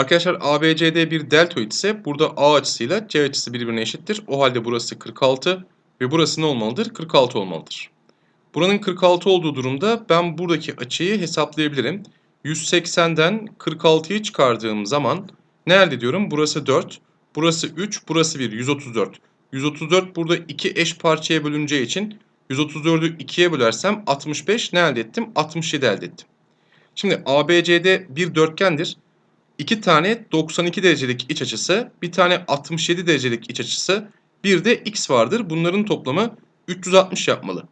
Arkadaşlar ABCD bir deltoid ise burada A açısıyla C açısı birbirine eşittir. O halde burası 46 ve burası ne olmalıdır? 46 olmalıdır. Buranın 46 olduğu durumda ben buradaki açıyı hesaplayabilirim. 180'den 46'yı çıkardığım zaman ne elde ediyorum? Burası 4, burası 3, burası 1, 134. 134 burada iki eş parçaya bölüneceği için 134'ü 2'ye bölersem 65 ne elde ettim? 67 elde ettim. Şimdi ABCD bir dörtgendir. İki tane 92 derecelik iç açısı, bir tane 67 derecelik iç açısı, bir de x vardır. Bunların toplamı 360 yapmalı.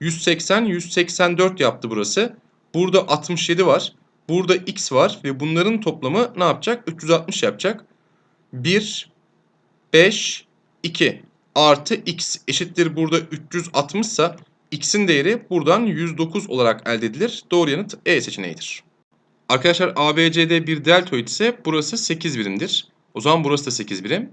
180, 184 yaptı burası. Burada 67 var. Burada x var ve bunların toplamı ne yapacak? 360 yapacak. 1, 5, 2 artı x eşittir burada 360 ise x'in değeri buradan 109 olarak elde edilir. Doğru yanıt E seçeneğidir. Arkadaşlar ABCD bir deltoid ise burası 8 birimdir. O zaman burası da 8 birim.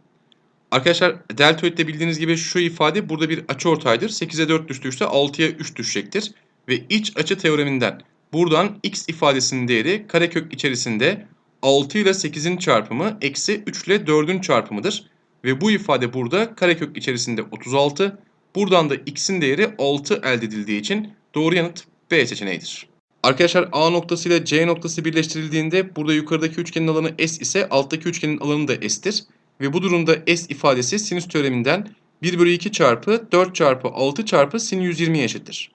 Arkadaşlar deltoidde bildiğiniz gibi şu ifade burada bir açıortaydır. 8'e 4 düştüyse 6'ya 3 düşecektir. Ve iç açı teoreminden buradan x ifadesinin değeri karekök içerisinde 6 ile 8'in çarpımı eksi 3 ile 4'ün çarpımıdır. Ve bu ifade burada karekök içerisinde 36. Buradan da x'in değeri 6 elde edildiği için doğru yanıt B seçeneğidir. Arkadaşlar A noktası ile C noktası birleştirildiğinde burada yukarıdaki üçgenin alanı S ise alttaki üçgenin alanı da S'tir. Ve bu durumda S ifadesi sinüs teoreminden 1 bölü 2 çarpı 4 çarpı 6 çarpı sin 120'ye eşittir.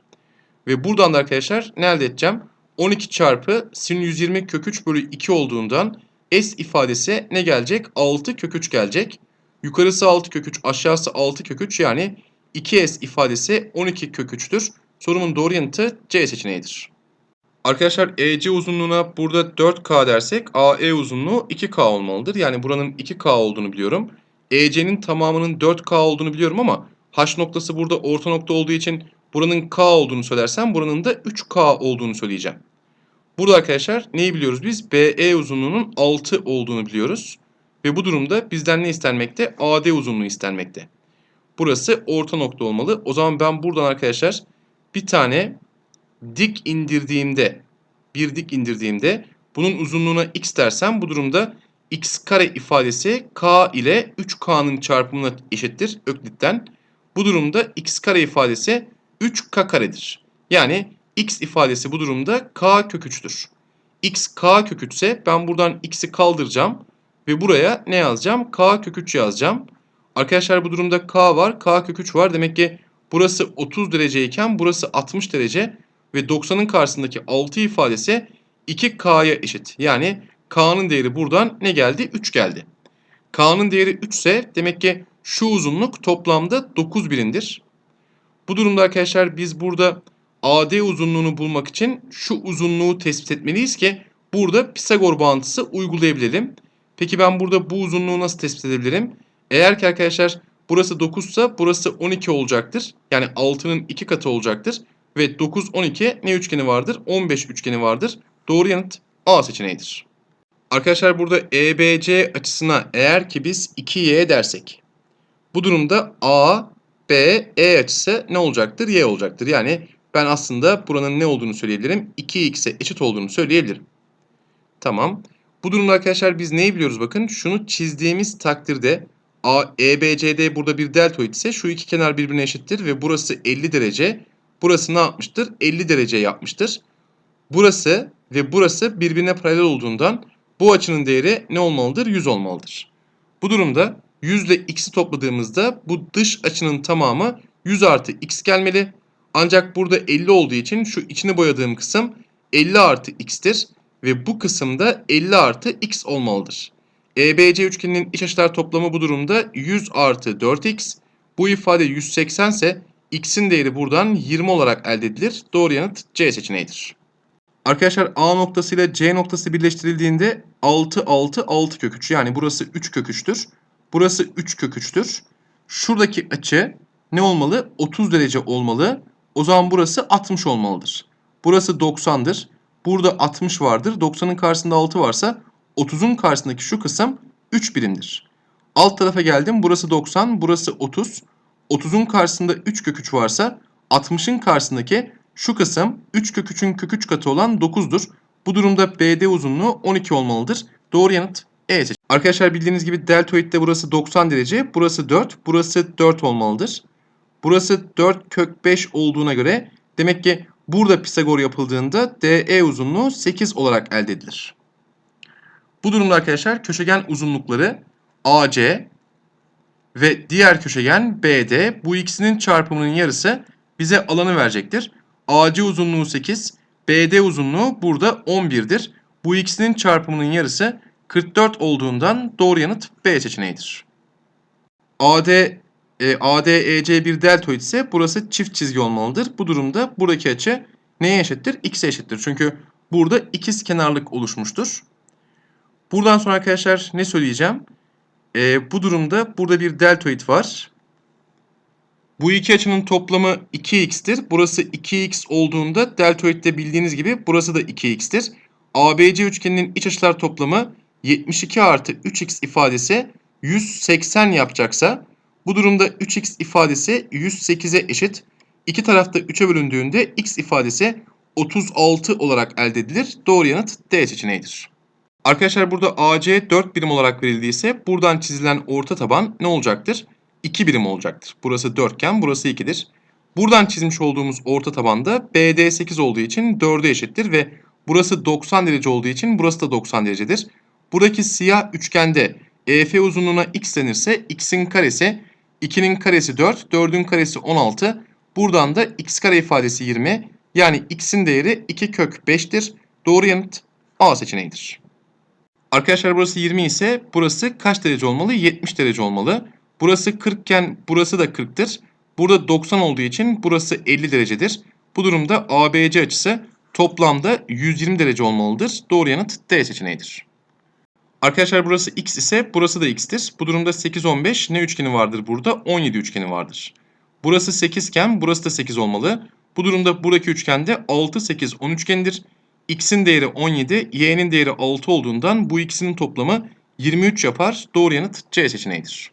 Ve buradan da arkadaşlar ne elde edeceğim? 12 çarpı sin 120 kök 3 bölü 2 olduğundan S ifadesi ne gelecek? 6 kök 3 gelecek. Yukarısı 6 kök 3 aşağısı 6 kök 3 yani 2S ifadesi 12 kök 3'tür. Sorumun doğru yanıtı C seçeneğidir. Arkadaşlar EC uzunluğuna burada 4K dersek AE uzunluğu 2K olmalıdır. Yani buranın 2K olduğunu biliyorum. EC'nin tamamının 4K olduğunu biliyorum ama H noktası burada orta nokta olduğu için buranın K olduğunu söylersem buranın da 3K olduğunu söyleyeceğim. Burada arkadaşlar neyi biliyoruz biz? BE uzunluğunun 6 olduğunu biliyoruz. Ve bu durumda bizden ne istenmekte? AD uzunluğu istenmekte. Burası orta nokta olmalı. O zaman ben buradan arkadaşlar bir tane dik indirdiğimde bir dik indirdiğimde bunun uzunluğuna x dersem bu durumda x kare ifadesi k ile 3k'nın çarpımına eşittir Öklit'ten. Bu durumda x kare ifadesi 3k karedir. Yani x ifadesi bu durumda k kök 3'tür. x k kök 3 ise ben buradan x'i kaldıracağım ve buraya ne yazacağım? k kök 3 yazacağım. Arkadaşlar bu durumda k var, k kök 3 var. Demek ki burası 30 dereceyken burası 60 derece ve 90'ın karşısındaki 6 ifadesi 2K'ya eşit. Yani K'nın değeri buradan ne geldi? 3 geldi. K'nın değeri 3 ise demek ki şu uzunluk toplamda 9 birimdir. Bu durumda arkadaşlar biz burada AD uzunluğunu bulmak için şu uzunluğu tespit etmeliyiz ki burada Pisagor bağıntısı uygulayabilelim. Peki ben burada bu uzunluğu nasıl tespit edebilirim? Eğer ki arkadaşlar burası 9 ise burası 12 olacaktır. Yani 6'nın 2 katı olacaktır. Ve 9, 12 ne üçgeni vardır? 15 üçgeni vardır. Doğru yanıt A seçeneğidir. Arkadaşlar burada EBC açısına eğer ki biz 2Y dersek bu durumda A, B, E açısı ne olacaktır? Y olacaktır. Yani ben aslında buranın ne olduğunu söyleyebilirim? 2x'e eşit olduğunu söyleyebilirim. Tamam. Bu durumda arkadaşlar biz neyi biliyoruz bakın? Şunu çizdiğimiz takdirde A, EBCD burada bir deltoid ise şu iki kenar birbirine eşittir ve burası 50 derece. Burası ne yapmıştır? 50 derece yapmıştır. Burası ve burası birbirine paralel olduğundan bu açının değeri ne olmalıdır? 100 olmalıdır. Bu durumda 100 ile x'i topladığımızda bu dış açının tamamı 100 artı x gelmeli. Ancak burada 50 olduğu için şu içini boyadığım kısım 50 artı x'tir. Ve bu kısımda 50 artı x olmalıdır. EBC üçgeninin iç açılar toplamı bu durumda 100 artı 4x. Bu ifade 180 ise x'in değeri buradan 20 olarak elde edilir. Doğru yanıt C seçeneğidir. Arkadaşlar A noktası ile C noktası birleştirildiğinde 6 6 6 kök 3 yani burası 3 kök 3'tür. Burası 3 kök 3'tür. Şuradaki açı ne olmalı? 30 derece olmalı. O zaman burası 60 olmalıdır. Burası 90'dır. Burada 60 vardır. 90'ın karşısında 6 varsa 30'un karşısındaki şu kısım 3 birimdir. Alt tarafa geldim. Burası 90, burası 30. 30'un karşısında 3 kök 3 varsa 60'ın karşısındaki şu kısım 3 kök 3'ün kök 3 katı olan 9'dur. Bu durumda BD uzunluğu 12 olmalıdır. Doğru yanıt E seçeneği. Arkadaşlar bildiğiniz gibi deltoidde burası 90 derece. Burası 4. Burası 4 olmalıdır. Burası 4 kök 5 olduğuna göre demek ki burada Pisagor yapıldığında DE uzunluğu 8 olarak elde edilir. Bu durumda arkadaşlar köşegen uzunlukları AC ve diğer köşegen BD bu ikisinin çarpımının yarısı bize alanı verecektir. AC uzunluğu 8, BD uzunluğu burada 11'dir. Bu ikisinin çarpımının yarısı 44 olduğundan doğru yanıt B seçeneğidir. AD e, ADEC bir deltoid ise burası çift çizgi olmalıdır. Bu durumda buradaki açı neye eşittir? X'e eşittir. Çünkü burada ikiz kenarlık oluşmuştur. Buradan sonra arkadaşlar ne söyleyeceğim? E, bu durumda burada bir deltoid var. Bu iki açının toplamı 2x'tir. Burası 2x olduğunda deltoidde bildiğiniz gibi burası da 2x'tir. ABC üçgeninin iç açılar toplamı 72 artı 3x ifadesi 180 yapacaksa bu durumda 3x ifadesi 108'e eşit. İki tarafta 3'e bölündüğünde x ifadesi 36 olarak elde edilir. Doğru yanıt D seçeneğidir. Arkadaşlar burada AC 4 birim olarak verildiyse buradan çizilen orta taban ne olacaktır? 2 birim olacaktır. Burası 4 iken burası 2'dir. Buradan çizmiş olduğumuz orta tabanda BD 8 olduğu için 4'e eşittir ve burası 90 derece olduğu için burası da 90 derecedir. Buradaki siyah üçgende EF uzunluğuna x denirse x'in karesi 2'nin karesi 4, 4'ün karesi 16. Buradan da x kare ifadesi 20. Yani x'in değeri 2 kök 5'tir. Doğru yanıt A seçeneğidir. Arkadaşlar burası 20 ise burası kaç derece olmalı? 70 derece olmalı. Burası 40 iken burası da 40'tır. Burada 90 olduğu için burası 50 derecedir. Bu durumda ABC açısı toplamda 120 derece olmalıdır. Doğru yanıt D seçeneğidir. Arkadaşlar burası x ise burası da x'tir. Bu durumda 8, 15 ne üçgeni vardır burada? 17 üçgeni vardır. Burası 8 iken burası da 8 olmalı. Bu durumda buradaki üçgende 6, 8, 10 üçgenidir. X'in değeri 17, Y'nin değeri 6 olduğundan bu ikisinin toplamı 23 yapar. Doğru yanıt C seçeneğidir.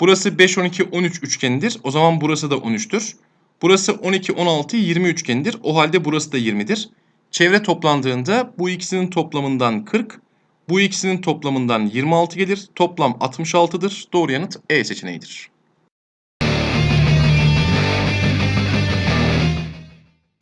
Burası 5, 12, 13 üçgenidir. O zaman burası da 13'tür. Burası 12, 16, 20 üçgenidir. O halde burası da 20'dir. Çevre toplandığında bu ikisinin toplamından 40, bu ikisinin toplamından 26 gelir. Toplam 66'dır. Doğru yanıt E seçeneğidir.